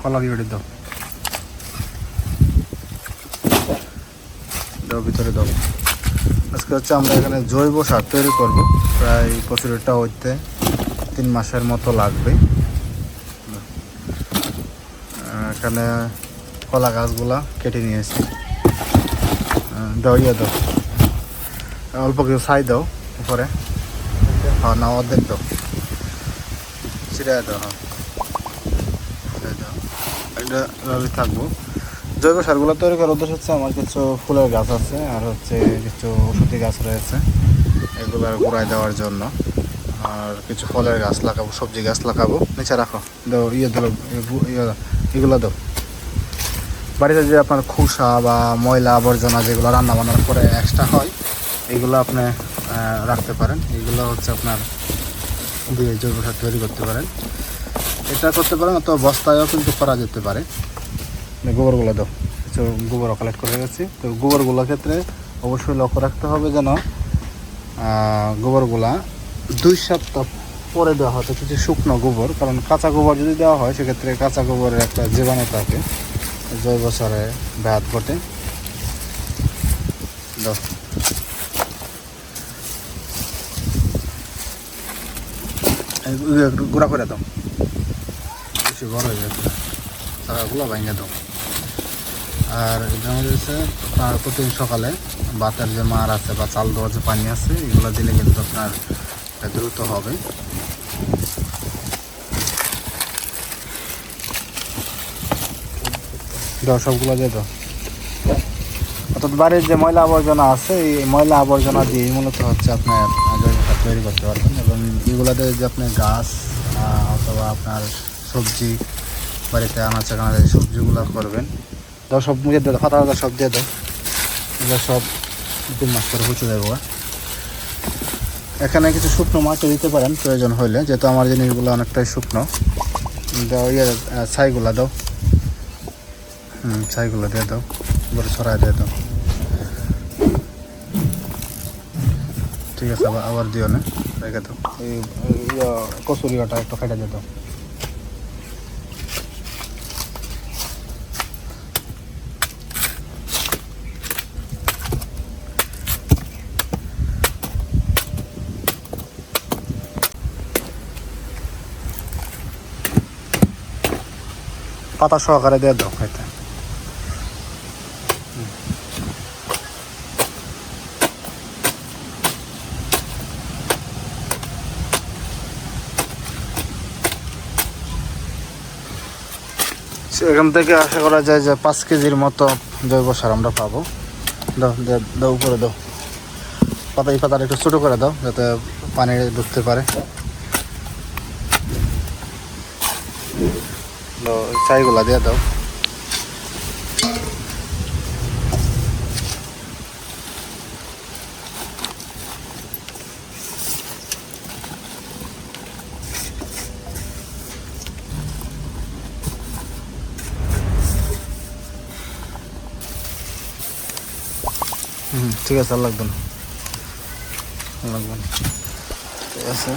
কলা দিয়ে দাও। ভিতরে দাও। আজকে হচ্ছে আমরা এখানে জৈব সার তৈরি করব। প্রায় কচুরিটা হইতে তিন মাসের মতো লাগবে। এখানে কলা গাছগুলা কেটে নিয়েছি। দাও ইয়ে দাও। অল্প কিছু ছাই দাও উপরে। হ্যাঁ না অর্ধেক দাও। ছিড়ে দাও হ্যাঁ। এভাবে থাকব। জৈব সারগুলো তৈরি করার উদ্দেশ্য হচ্ছে আমার কিছু ফুলের গাছ আছে আর হচ্ছে কিছু ওষুধি গাছ রয়েছে। এগুলোর গোড়ায় দেওয়ার জন্য। আর কিছু ফলের গাছ লাগাবো, সবজি গাছ লাগাবো। নিচে রাখো। দাও ইয়ে এগু- ইয়ে এগুলো দাও। বাড়িতে যে আপনার খোসা বা ময়লা আবর্জনা যেগুলো রান্না বান্নার পরে এক্সট্রা হয়, এগুলো আপনি রাখতে পারেন। এগুলো হচ্ছে আপনার দিয়ে জৈব সার তৈরি করতে পারেন। এটা করতে পারেন অথবা বস্তায়ও কিন্তু করা যেতে পারে। গোবরগুলো দাও। কিছু গোবর কালেক্ট করে গেছি তো গোবরগুলোর ক্ষেত্রে অবশ্যই লক্ষ্য রাখতে হবে যেন গোবরগুলা দুই সপ্তাহ পরে দেওয়া হতো কিছু শুকনো গোবর, কারণ কাঁচা গোবর যদি দেওয়া হয়, সেক্ষেত্রে কাঁচা গোবরের একটা জীবাণু থাকে। জৈব সারে ব্যাধ ঘটে। গুঁড়া করে দাও। বেশি বড় হয়ে যাচ্ছে। চারাগুলো ভেঙে দাও আর এটা হচ্ছে আপনার প্রতিদিন সকালে বাতের যে মার আছে বা চাল দেওয়ার যে পানি আছে, এগুলো দিলে কিন্তু আপনার দ্রুত হবে। সবগুলো দিয়ে দাও। অর্থাৎ বাড়ির যে ময়লা আবর্জনা আছে, এই ময়লা আবর্জনা দিয়ে মূলত হচ্ছে আপনার জৈব তৈরি করতে পারবেন এবং এগুলোতে যে আপনি গাছ অথবা আপনার সবজি বাড়িতে আনাচে কানাচে সবজিগুলো করবেন। দাও সব মুখে দাও ফাটা ফাটা সব দিয়ে দাও। এগুলো সব তিন মাস করে পচে দেবো এখানে কিছু শুকনো মাছও দিতে পারেন প্রয়োজন হলে যেহেতু আমার জিনিসগুলো অনেকটাই শুকনো। দাও ইয়ে ছাইগুলা দাও। হুম ছাইগুলো দিয়ে দাও এবার ছড়াই দিয়ে দাও। ঠিক আছে আবার দিও না রেখে দাও। এই ইয়ে, কচুরিটা একটু কেটে দিয়ে দাও। পাতা সহকারে দিয়ে দাও খাইতে। এখান থেকে আশা করা যায় যে পাঁচ কেজির মতো জৈব সার আমরা পাবো। দাও উপরে দাও। পাতা এই পাতাটা একটু ছোটো করে দাও, যাতে পানি ঢুকতে পারে। চাইগুলা দিয়ে দাও। ঠিক আছে আর লাগবে না। লাগবে না। ঠিক আছে।